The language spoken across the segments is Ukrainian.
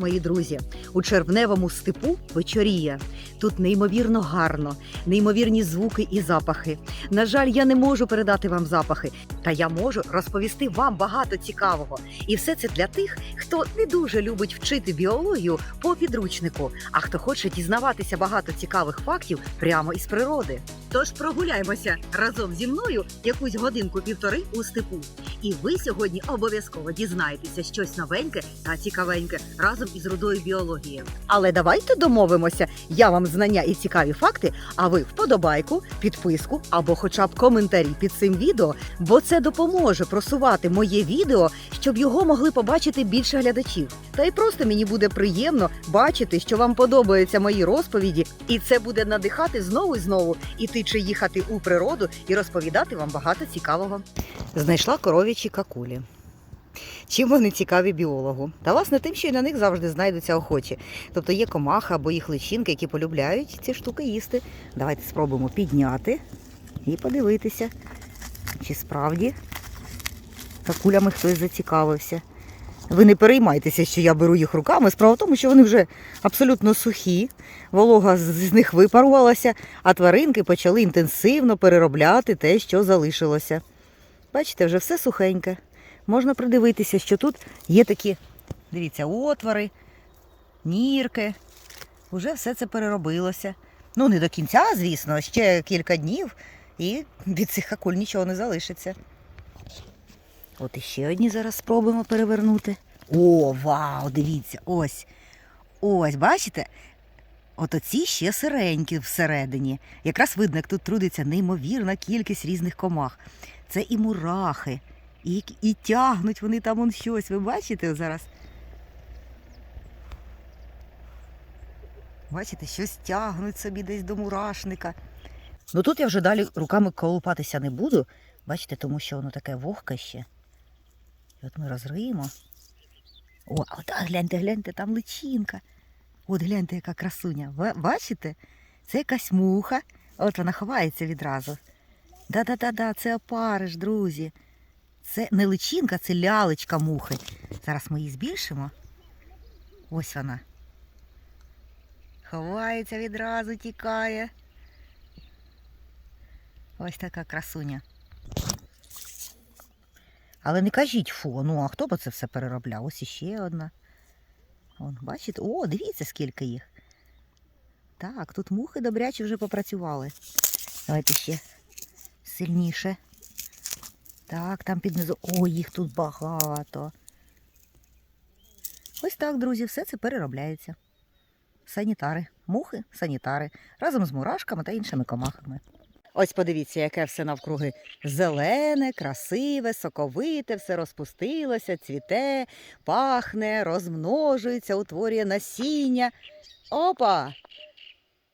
мої друзі. У червневому степу вечоріє. Тут неймовірно гарно, неймовірні звуки і запахи. На жаль, я не можу передати вам запахи, та я можу розповісти вам багато цікавого. І все це для тих, хто не дуже любить вчити біологію по підручнику, а хто хоче дізнаватися багато цікавих фактів прямо із природи. Тож прогуляємося разом зі мною якусь годинку-півтори у степу. І ви сьогодні обов'язково дізнаєтеся щось новеньке та цікавеньке разом із рудою біологією. Але давайте домовимося. Я вам знання і цікаві факти, а ви вподобайку, підписку або хоча б коментарі під цим відео, бо це допоможе просувати моє відео, щоб його могли побачити більше глядачів. Та й просто мені буде приємно бачити, що вам подобаються мої розповіді, і це буде надихати знову і знову іти чи їхати у природу і розповідати вам багато цікавого. Знайшла коров'ячі какулі. Чим вони цікаві біологу? Та власне тим, що і на них завжди знайдуться охочі. Тобто є комаха або їх личинки, які полюбляють ці штуки їсти. Давайте спробуємо підняти і подивитися, чи справді какулями хтось зацікавився. Ви не переймайтеся, що я беру їх руками. Справа в тому, що вони вже абсолютно сухі, волога з них випарувалася, а тваринки почали інтенсивно переробляти те, що залишилося. Бачите, вже все сухеньке. Можна придивитися, що тут є такі, дивіться, отвори, нірки. Уже все це переробилося. Ну, не до кінця, звісно, ще кілька днів, і від цих какуль нічого не залишиться. От іще одні зараз спробуємо перевернути. О, вау! Дивіться, ось. Ось, бачите? От оці ще сиренькі всередині. Якраз видно, як тут трудиться неймовірна кількість різних комах. Це і мурахи, і, і тягнуть вони там он щось. Ви бачите зараз? Бачите, щось тягнуть собі десь до мурашника. Ну тут я вже далі руками колупатися не буду. Бачите, тому що воно таке вогке ще. І от ми розриємо. О, а от гляньте, гляньте, там личинка. От гляньте, яка красуня. Бачите? Це якась муха. От вона ховається відразу. Да-да-да-да, це опариш, друзі. Це не личинка, це лялечка мухи. Зараз ми її збільшимо. Ось вона. Ховається відразу, тікає. Ось така красуня. Але не кажіть фу, ну а хто б це все переробляв? Ось іще одна. Вон, бачите? О, дивіться, скільки їх. Так, тут мухи добряче вже попрацювали. Давайте ще сильніше. Так, там під низу. Ой, їх тут багато. Ось так, друзі, все це переробляється. Санітари, мухи, санітари, разом з мурашками та іншими комахами. Ось подивіться, яке все навкруги зелене, красиве, соковите, все розпустилося, цвіте, пахне, розмножується, утворює насіння. Опа!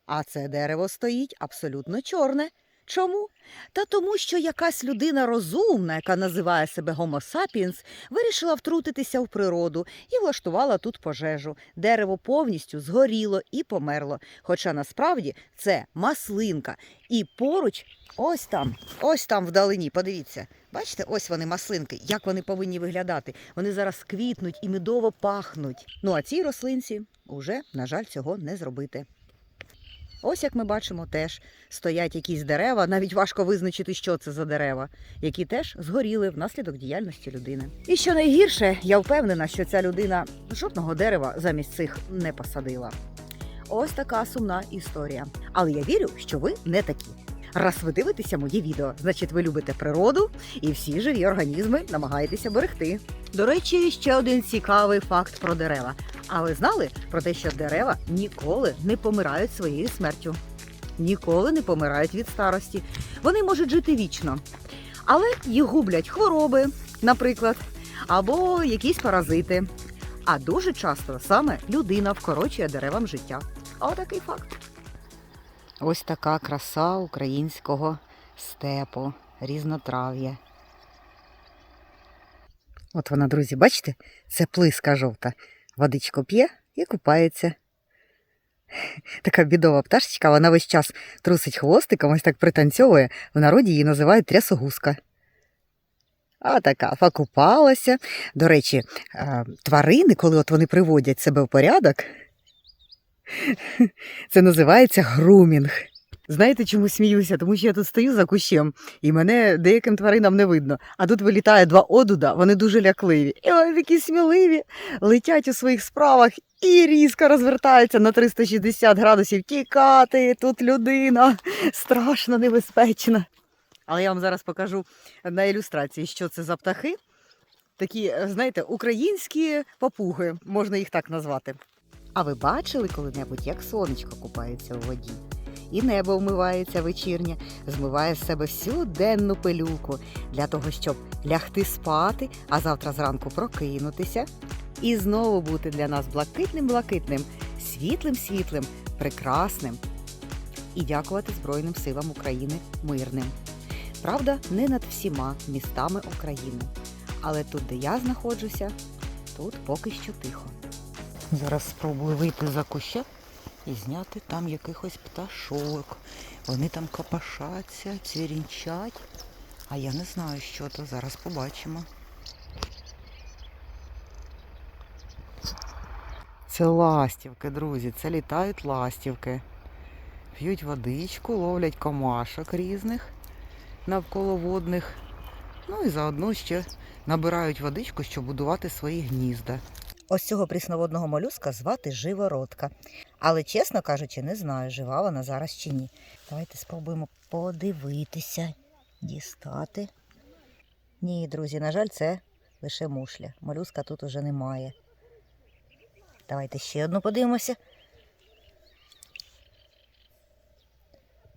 А це дерево стоїть абсолютно чорне. Чому? Та тому, що якась людина розумна, яка називає себе sapiens, вирішила втрутитися в природу і влаштувала тут пожежу. Дерево повністю згоріло і померло. Хоча насправді це маслинка. І поруч, ось там, ось там вдалині, подивіться. Бачите, ось вони маслинки, як вони повинні виглядати. Вони зараз квітнуть і медово пахнуть. Ну а цій рослинці уже, на жаль, цього не зробити. Ось як ми бачимо, теж стоять якісь дерева, навіть важко визначити, що це за дерева, які теж згоріли внаслідок діяльності людини. І що найгірше, я впевнена, що ця людина жодного дерева замість цих не посадила. Ось така сумна історія. Але я вірю, що ви не такі. Раз ви дивитеся моє відео, значить ви любите природу і всі живі організми намагаєтеся берегти. До речі, ще один цікавий факт про дерева. А ви знали про те, що дерева ніколи не помирають своєю смертю? Ніколи не помирають від старості. Вони можуть жити вічно. Але їх гублять хвороби, наприклад, або якісь паразити. А дуже часто саме людина вкорочує деревам життя. Отакий факт. Ось така краса українського степу, різнотрав'я. От вона, друзі, бачите? Це плиска жовта. Водичку п'є і купається. Така бідова пташечка, вона весь час трусить хвостиком, ось так пританцьовує. В народі її називають трясогузка. А така покупалася. До речі, тварини, коли от вони приводять себе в порядок, це називається грумінг. Знаєте, чому сміюся? Тому що я тут стою за кущем, і мене деяким тваринам не видно. А тут вилітає два одуда, вони дуже лякливі. І вони такі сміливі, летять у своїх справах і різко розвертаються на 360 градусів. Тікати, тут людина страшно небезпечна. Але я вам зараз покажу на ілюстрації, що це за птахи. Такі, е, знаєте, українські папуги, можна їх так назвати. А ви бачили коли-небудь, як сонечко купається у воді? І небо вмивається вечірнє, змиває з себе всю денну пилюку для того, щоб лягти спати, а завтра зранку прокинутися і знову бути для нас блакитним-блакитним, світлим-світлим, прекрасним і дякувати Збройним силам України мирним. Правда, не над всіма містами України. Але тут, де я знаходжуся, тут поки що тихо. Зараз спробую вийти за куща і зняти там якихось пташок. Вони там копошаться, цвірінчать. А я не знаю, що то. Зараз побачимо. Це ластівки, друзі, це літають ластівки. П'ють водичку, ловлять комашок різних навколоводних. Ну і заодно ще набирають водичку, щоб будувати свої гнізда. Ось цього прісноводного молюска звати живородка. Але, чесно кажучи, не знаю, жива вона зараз чи ні. Давайте спробуємо подивитися, дістати. Ні, друзі, на жаль, це лише мушля. Молюска тут уже немає. Давайте ще одну подивимося.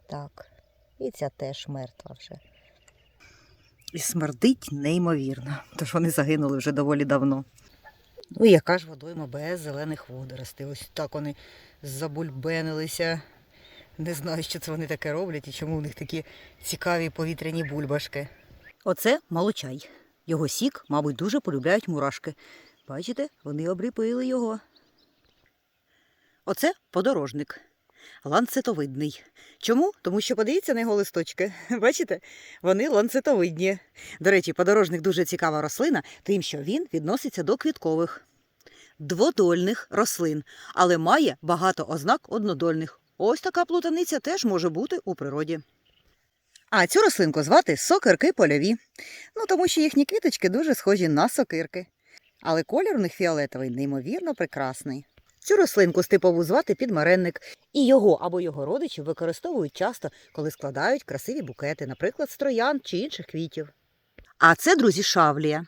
Так, і ця теж мертва вже. І смердить неймовірно, тож вони загинули вже доволі давно. Ну, і яка ж водойма без зелених водоростей. Ось так вони забульбенилися. Не знаю, що це вони таке роблять і чому у них такі цікаві повітряні бульбашки. Оце малочай. Його сік, мабуть, дуже полюбляють мурашки. Бачите, вони обріпили його. Оце подорожник. Ланцетовидний. Чому? Тому що подивіться на його листочки. Бачите? Вони ланцетовидні. До речі, подорожник дуже цікава рослина, тим, що він відноситься до квіткових, дводольних рослин, але має багато ознак однодольних. Ось така плутаниця теж може бути у природі. А цю рослинку звати сокирки польові. Ну тому що їхні квіточки дуже схожі на сокирки. Але колір у них фіолетовий, неймовірно прекрасний. Цю рослинку степову звати підмаренник, і його або його родичів використовують часто, коли складають красиві букети, наприклад, з троян чи інших квітів. А це, друзі, шавлія.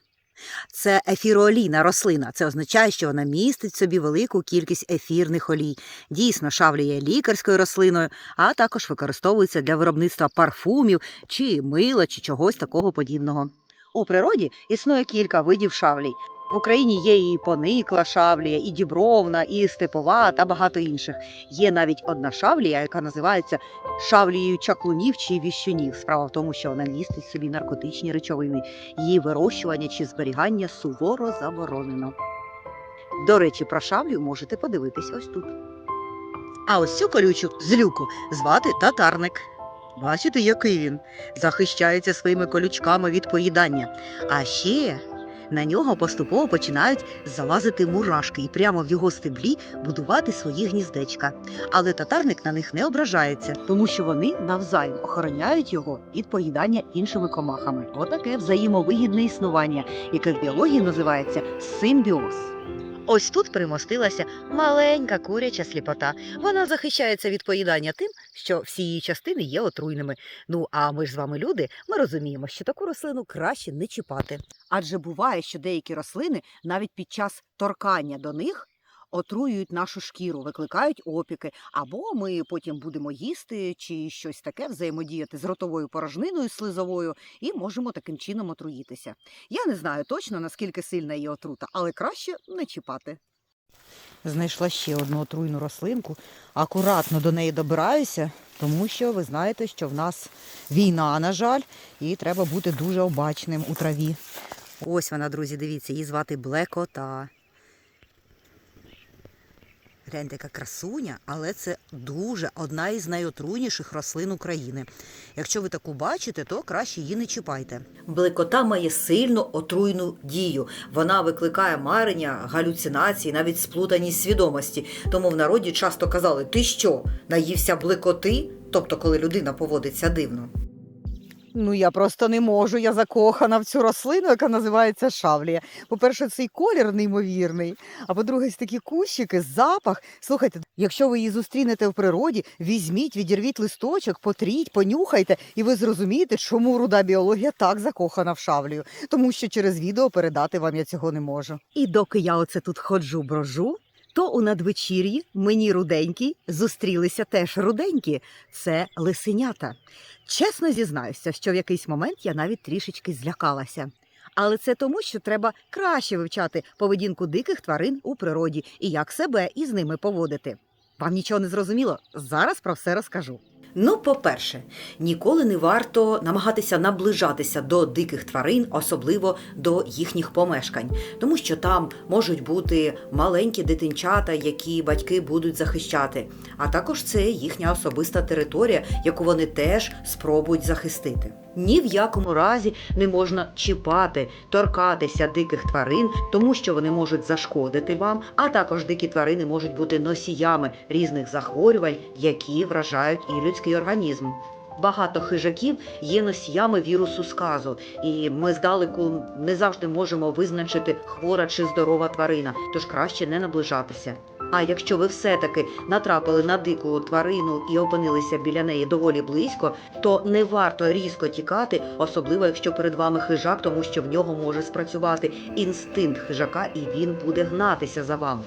Це ефіроолійна рослина. Це означає, що вона містить в собі велику кількість ефірних олій. Дійсно, шавлія є лікарською рослиною, а також використовується для виробництва парфумів чи мила, чи чогось такого подібного. У природі існує кілька видів шавлій. В Україні є і поникла шавлія, і дібровна, і степова та багато інших. Є навіть одна шавлія, яка називається шавлією чаклунів чи віщунів. Справа в тому, що вона містить собі наркотичні речовини. Її вирощування чи зберігання суворо заборонено. До речі, про шавлю можете подивитись ось тут. А ось цю колючу злюку звати татарник. Бачите, який він захищається своїми колючками від поїдання. А ще на нього поступово починають залазити мурашки і прямо в його стеблі будувати свої гніздечка. Але татарник на них не ображається, тому що вони навзаєм охороняють його від поїдання іншими комахами. Отаке взаємовигідне існування, яке в біології називається симбіоз. Ось тут примостилася маленька куряча сліпота. Вона захищається від поїдання тим, що всі її частини є отруйними. Ну а ми ж з вами люди, ми розуміємо, що таку рослину краще не чіпати. Адже буває, що деякі рослини навіть під час торкання до них отруюють нашу шкіру, викликають опіки, або ми потім будемо їсти чи щось таке взаємодіяти з ротовою порожниною слизовою і можемо таким чином отруїтися. Я не знаю точно наскільки сильна її отрута, але краще не чіпати. Знайшла ще одну отруйну рослинку. Акуратно до неї добираюся, тому що ви знаєте, що в нас війна, на жаль, і треба бути дуже обачним у траві. Ось вона, друзі, дивіться, її звати Блекота. Гляньте, яка красуня, але це дуже одна із найотруйніших рослин України. Якщо ви таку бачите, то краще її не чіпайте. Блекота має сильну отруйну дію. Вона викликає марення, галюцинації, навіть сплутаність свідомості. Тому в народі часто казали: ти що, наївся блекоти? Тобто, коли людина поводиться дивно. Ну, я просто не можу. Я закохана в цю рослину, яка називається шавлія. По-перше, цей колір неймовірний. А по-друге, такі кущики, запах. Слухайте, якщо ви її зустрінете в природі, візьміть, відірвіть листочок, потріть, понюхайте, і ви зрозумієте, чому руда біологія так закохана в шавлію. Тому що через відео передати вам я цього не можу. І доки я оце тут ходжу брожу, то у надвечір'ї мені руденькі зустрілися теж руденькі. Це лисенята. Чесно зізнаюся, що в якийсь момент я навіть трішечки злякалася. Але це тому, що треба краще вивчати поведінку диких тварин у природі і як себе із ними поводити. Вам нічого не зрозуміло? Зараз про все розкажу. Ну, по-перше, ніколи не варто намагатися наближатися до диких тварин, особливо до їхніх помешкань, тому що там можуть бути маленькі дитинчата, які батьки будуть захищати. А також це їхня особиста територія, яку вони теж спробують захистити. Ні в якому разі не можна чіпати, торкатися диких тварин, тому що вони можуть зашкодити вам, а також дикі тварини можуть бути носіями різних захворювань, які вражають і людський організм. Багато хижаків є носіями вірусу сказу, і ми здалеку не завжди можемо визначити хвора чи здорова тварина, тож краще не наближатися. А якщо ви все-таки натрапили на дику тварину і опинилися біля неї доволі близько, то не варто різко тікати, особливо якщо перед вами хижак, тому що в нього може спрацювати інстинкт хижака, і він буде гнатися за вами.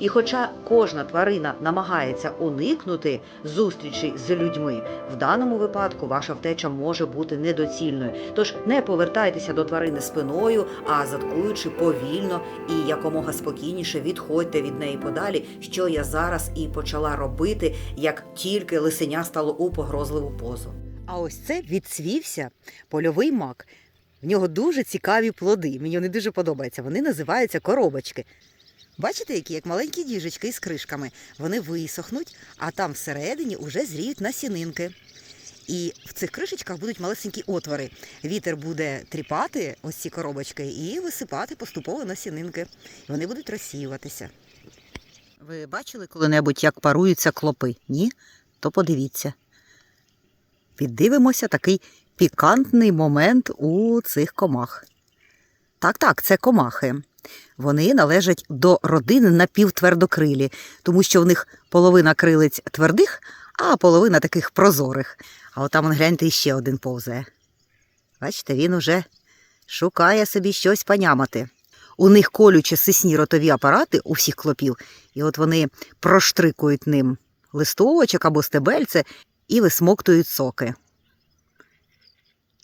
І хоча кожна тварина намагається уникнути зустрічі з людьми, в даному випадку ваша втеча може бути недоцільною. Тож не повертайтеся до тварини спиною, а заткуючи повільно і якомога спокійніше відходьте від неї подалі, що я зараз і почала робити, як тільки лисеня стало у погрозливу позу. А ось це відсвівся польовий мак. В нього дуже цікаві плоди. Мені вони дуже подобаються. Вони називаються коробочки. Бачите, які як маленькі діжечки із кришками. Вони висохнуть, а там всередині уже зріють насінинки. І в цих кришечках будуть малесенькі отвори. Вітер буде тріпати ось ці коробочки і висипати поступово насінинки. Вони будуть розсіюватися. Ви бачили коли-небудь, як паруються клопи? Ні? То подивіться. Піддивимося такий пікантний момент у цих комах. Так, так, це комахи. Вони належать до родини напівтвердокрилі, тому що в них половина крилиць твердих, а половина таких прозорих. А от гляньте, іще один повзає. Бачите, він уже шукає собі щось панямати. У них колючі сисні ротові апарати у всіх клопів, і от вони проштрикують ним листочок або стебельце і висмоктують соки.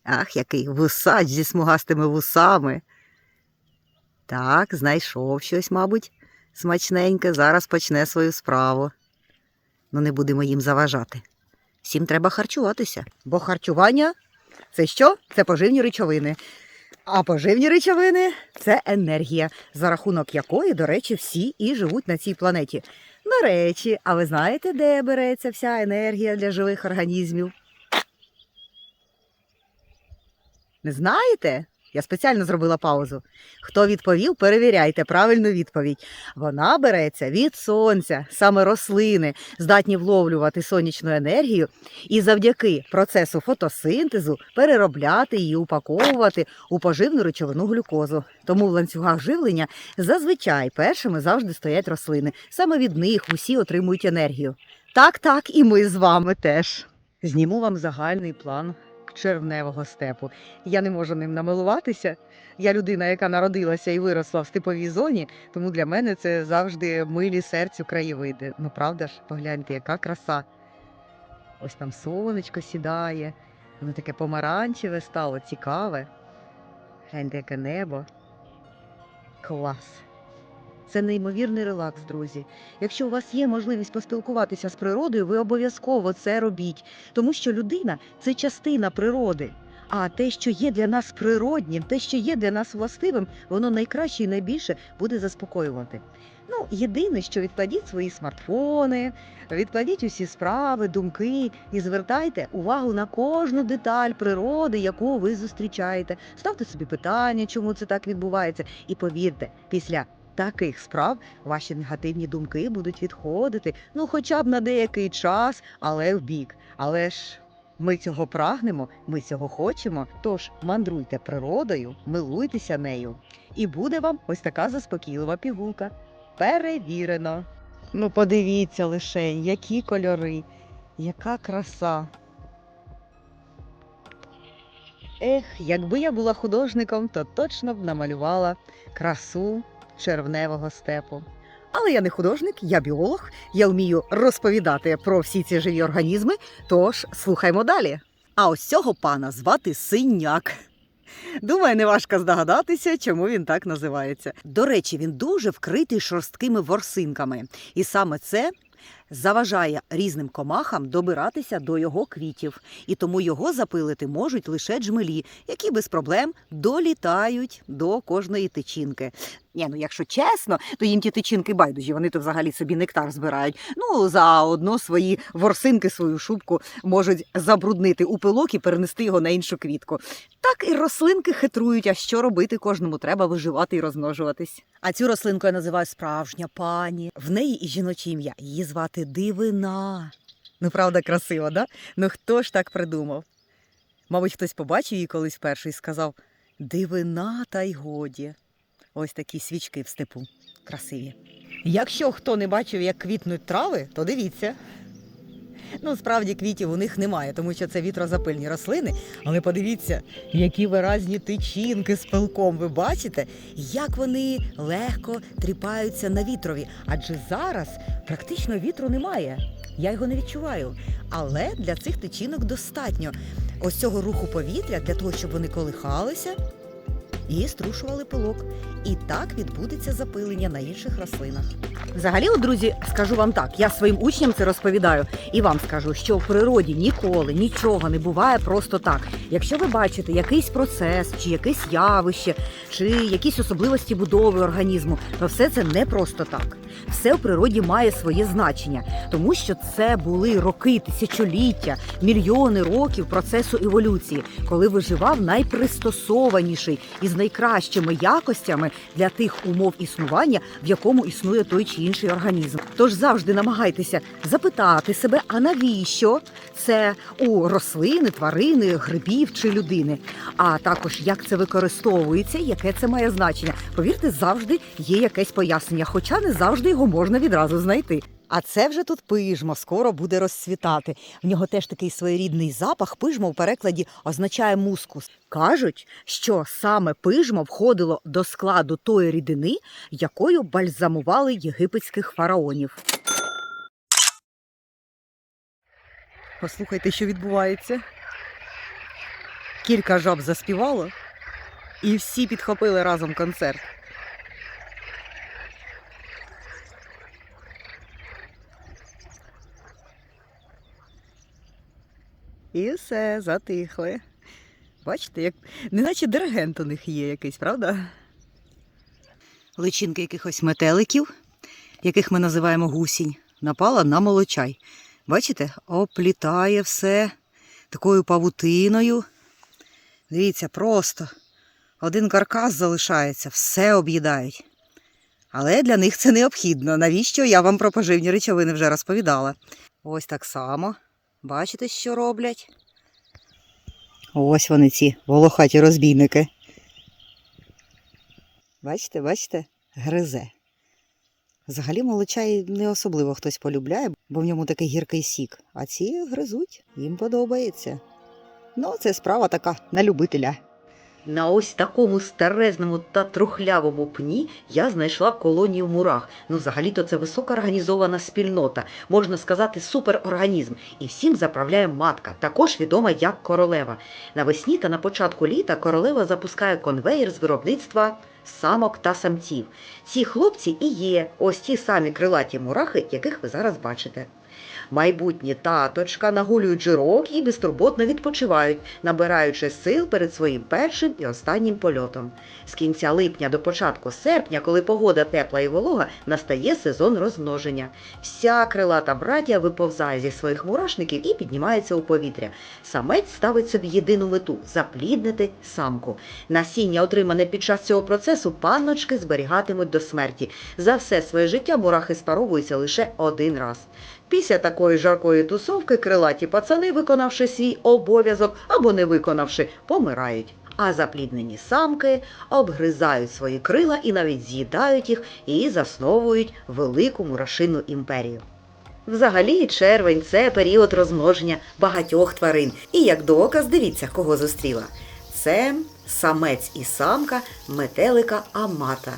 Ах, який вусач зі смугастими вусами. Так, знайшов щось, мабуть, смачненьке, зараз почне свою справу. Ну, не будемо їм заважати. Всім треба харчуватися. Бо харчування це що? Це поживні речовини. А поживні речовини це енергія, за рахунок якої, до речі, всі і живуть на цій планеті. До речі, а ви знаєте, де береться вся енергія для живих організмів? Не знаєте? Я спеціально зробила паузу. Хто відповів, перевіряйте правильну відповідь. Вона береться від сонця, саме рослини здатні вловлювати сонячну енергію і завдяки процесу фотосинтезу переробляти її, упаковувати у поживну речовину глюкозу. Тому в ланцюгах живлення зазвичай першими завжди стоять рослини. Саме від них усі отримують енергію. Так, так, і ми з вами теж. Зніму вам загальний план червневого степу. Я не можу ним намилуватися. Я людина, яка народилася і виросла в степовій зоні, тому для мене це завжди милі серцю краєвиди. Ну правда ж, погляньте, яка краса. Ось там сонечко сідає, воно таке помаранчеве стало, цікаве. Гляньте, яке небо. Клас. Це неймовірний релакс, друзі. Якщо у вас є можливість поспілкуватися з природою, ви обов'язково це робіть, тому що людина це частина природи. А те, що є для нас природнім, те, що є для нас властивим, воно найкраще і найбільше буде заспокоювати. Ну, єдине, що відкладіть свої смартфони, відкладіть усі справи, думки і звертайте увагу на кожну деталь природи, яку ви зустрічаєте. Ставте собі питання, чому це так відбувається. І повірте, після таких справ ваші негативні думки будуть відходити, ну хоча б на деякий час, але в бік. Але ж ми цього прагнемо, ми цього хочемо. Тож мандруйте природою, милуйтеся нею, і буде вам ось така заспокійлива пігулка. Перевірено. Ну, подивіться лише, які кольори, яка краса. Ех, якби я була художником, то точно б намалювала красу червневого степу. Але я не художник, я біолог, я вмію розповідати про всі ці живі організми, тож слухаймо далі. А ось цього пана звати синяк. Думаю, не важко здогадатися, чому він так називається. До речі, він дуже вкритий шорсткими ворсинками, і саме це заважає різним комахам добиратися до його квітів, і тому його запилити можуть лише джмелі, які без проблем долітають до кожної тичинки. Ні, ну якщо чесно, то їм ті тичинки байдужі, вони то взагалі собі нектар збирають. Ну, заодно свої ворсинки, свою шубку можуть забруднити у пилок і перенести його на іншу квітку. Так і рослинки хитрують, а що робити кожному треба виживати і розмножуватись. А цю рослинку я називаю справжня пані. В неї і жіноче ім'я. Її звати Дивина. Ну, правда, красиво, да? Ну хто ж так придумав? Мабуть, хтось побачив її колись вперше і сказав: Дивина, та й годі. Ось такі свічки в степу. Красиві. Якщо хто не бачив, як квітнуть трави, то дивіться. Ну, справді квітів у них немає, тому що це вітрозапильні рослини. Але подивіться, які виразні тичинки з пилком. Ви бачите, як вони легко тріпаються на вітрові. Адже зараз практично вітру немає. Я його не відчуваю. Але для цих тичинок достатньо ось цього руху повітря для того, щоб вони колихалися і струшували пилок. І так відбудеться запилення на інших рослинах. Взагалі, от, друзі, скажу вам так: я своїм учням це розповідаю, і вам скажу, що в природі ніколи нічого не буває просто так. Якщо ви бачите якийсь процес, чи якесь явище, чи якісь особливості будови організму, то все це не просто так. Все в природі має своє значення, тому що це були роки, тисячоліття, мільйони років процесу еволюції, коли виживав найпристосованіший із найкращими якостями для тих умов існування, в якому існує той чи інший організм. Тож завжди намагайтеся запитати себе, а навіщо це у рослини, тварини, грибів чи людини, а також як це використовується, яке це має значення. Повірте, завжди є якесь пояснення, хоча не завжди його можна відразу знайти. А це вже тут пижмо, скоро буде розцвітати. В нього теж такий своєрідний запах. Пижмо в перекладі означає мускус. Кажуть, що саме пижмо входило до складу тої рідини, якою бальзамували єгипетських фараонів. Послухайте, що відбувається. Кілька жаб заспівало, і всі підхопили разом концерт. І все, затихли. Бачите, як неначе диригент у них є якийсь, правда? Личинки якихось метеликів, яких ми називаємо гусінь, напала на молочай. Бачите, оплітає все такою павутиною. Дивіться, просто один каркас залишається, все об'їдають. Але для них це необхідно. Навіщо я вам про поживні речовини вже розповідала? Ось так само. Бачите, що роблять? Ось вони ці волохаті розбійники. Бачите, бачите, гризе. Взагалі молочай не особливо хтось полюбляє, бо в ньому такий гіркий сік. А ці гризуть, їм подобається. Ну, це справа така на любителя. На ось такому старезному та трухлявому пні я знайшла колонію мурах. Ну, взагалі-то це високоорганізована спільнота, можна сказати, суперорганізм. І всім заправляє матка, також відома як королева. Навесні та на початку літа королева запускає конвеєр з виробництва самок та самців. Ці хлопці і є ось ті самі крилаті мурахи, яких ви зараз бачите. Майбутні таточка нагулюють жирок і безтурботно відпочивають, набираючи сил перед своїм першим і останнім польотом. З кінця липня до початку серпня, коли погода тепла і волога, настає сезон розмноження. Вся крилата братія виповзає зі своїх мурашників і піднімається у повітря. Самець ставить собі єдину мету запліднити самку. Насіння, отримане під час цього процесу, панночки зберігатимуть до смерті. За все своє життя мурахи спаровуються лише один раз. Після такої жаркої тусовки крилаті пацани, виконавши свій обов'язок або не виконавши, помирають. А запліднені самки обгризають свої крила і навіть з'їдають їх і засновують велику мурашинну імперію. Взагалі, червень це період розмноження багатьох тварин. І як доказ, дивіться, кого зустріла. Це самець і самка метелика амата.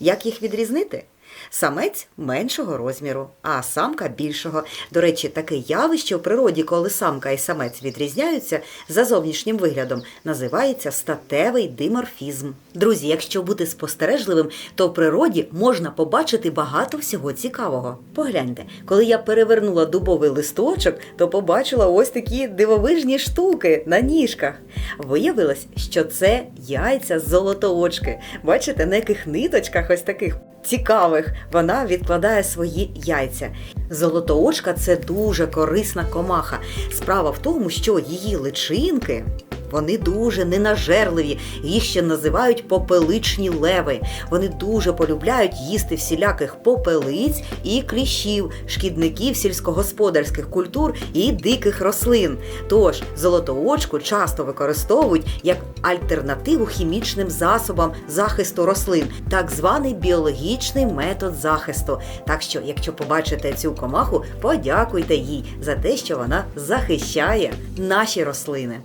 Як їх відрізнити? Самець меншого розміру, а самка більшого. До речі, таке явище у природі, коли самка і самець відрізняються за зовнішнім виглядом, називається статевий диморфізм. Друзі, якщо бути спостережливим, то в природі можна побачити багато всього цікавого. Погляньте, коли я перевернула дубовий листочок, то побачила ось такі дивовижні штуки на ніжках. Виявилось, що це яйця золотоочки. Бачите, на яких ниточках ось таких цікавих вона відкладає свої яйця. Золотоочка це дуже корисна комаха. Справа в тому, що її личинки. Вони дуже ненажерливі, їх ще називають попеличні леви. Вони дуже полюбляють їсти всіляких попелиць і кліщів, шкідників сільськогосподарських культур і диких рослин. Тож золотоочку часто використовують як альтернативу хімічним засобам захисту рослин, так званий біологічний метод захисту. Так що, якщо побачите цю комаху, подякуйте їй за те, що вона захищає наші рослини.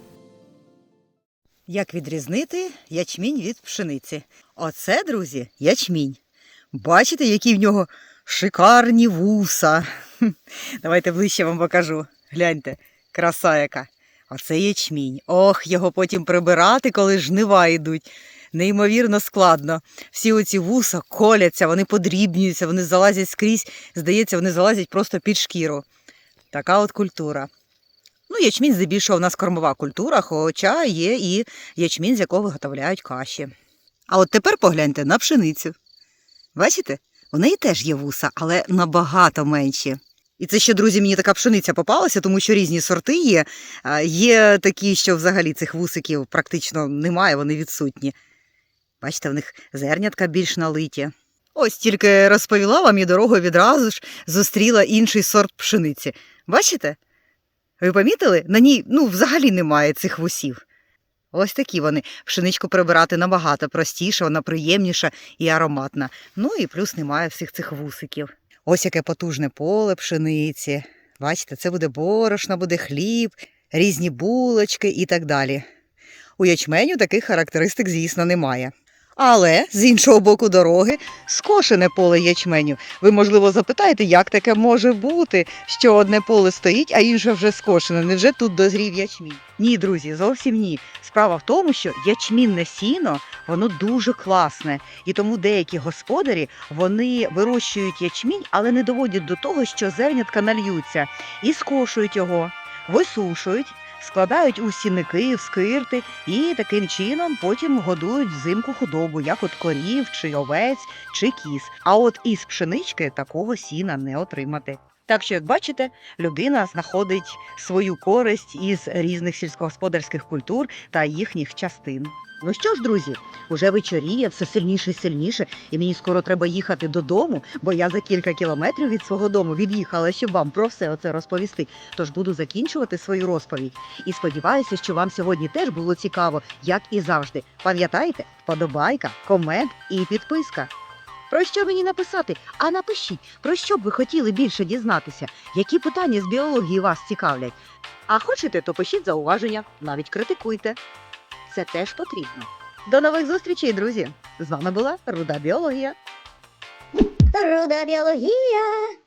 Як відрізнити ячмінь від пшениці? Оце, друзі, ячмінь. Бачите, які в нього шикарні вуса. Давайте ближче вам покажу. Гляньте, краса яка. Оце ячмінь. Ох, його потім прибирати, коли жнива йдуть. Неймовірно складно. Всі оці вуса коляться, вони подрібнюються, вони залазять скрізь. Здається, вони залазять просто під шкіру. Така от культура. Ну, ячмінь здебільшого у нас кормова культура, хоча є і ячмінь, з якого виготовляють каші. А от тепер погляньте на пшеницю. Бачите? У неї теж є вуса, але набагато менші. І це ще, друзі, мені така пшениця попалася, тому що різні сорти є. Є такі, що взагалі цих вусиків практично немає, вони відсутні. Бачите, в них зернятка більш налиті. Ось тільки розповіла вам і дорогу відразу ж зустріла інший сорт пшениці. Бачите? Ви помітили? На ній ну, взагалі немає цих вусів. Ось такі вони. Пшеничку прибирати набагато простіше, вона приємніша і ароматна. Ну і плюс немає всіх цих вусиків. Ось яке потужне поле пшениці. Бачите, це буде борошно, буде хліб, різні булочки і так далі. У ячменю таких характеристик, звісно, немає. Але з іншого боку дороги скошене поле ячменю. Ви, можливо, запитаєте, як таке може бути, що одне поле стоїть, а інше вже скошене. Невже тут дозрів ячмінь? Ні, друзі, зовсім ні. Справа в тому, що ячмінне сіно воно дуже класне, і тому деякі господарі вони вирощують ячмінь, але не доводять до того, що зернятка нальються, і скошують його, висушують. Складають у сіники, в скирти і таким чином потім годують взимку худобу, як от корів, чи овець, чи кіз. А от із пшенички такого сіна не отримати. Так що, як бачите, людина знаходить свою користь із різних сільськогосподарських культур та їхніх частин. Ну що ж, друзі, уже вечоріє, все сильніше і сильніше, і мені скоро треба їхати додому, бо я за кілька кілометрів від свого дому від'їхала, щоб вам про все оце розповісти. Тож буду закінчувати свою розповідь. І сподіваюся, що вам сьогодні теж було цікаво, як і завжди. Пам'ятаєте, вподобайка, комент і підписка. Про що мені написати? А напишіть, про що б ви хотіли більше дізнатися, які питання з біології вас цікавлять. А хочете, то пишіть зауваження, навіть критикуйте. Це теж потрібно. До нових зустрічей, друзі! З вами була Руда Біологія. Руда біологія.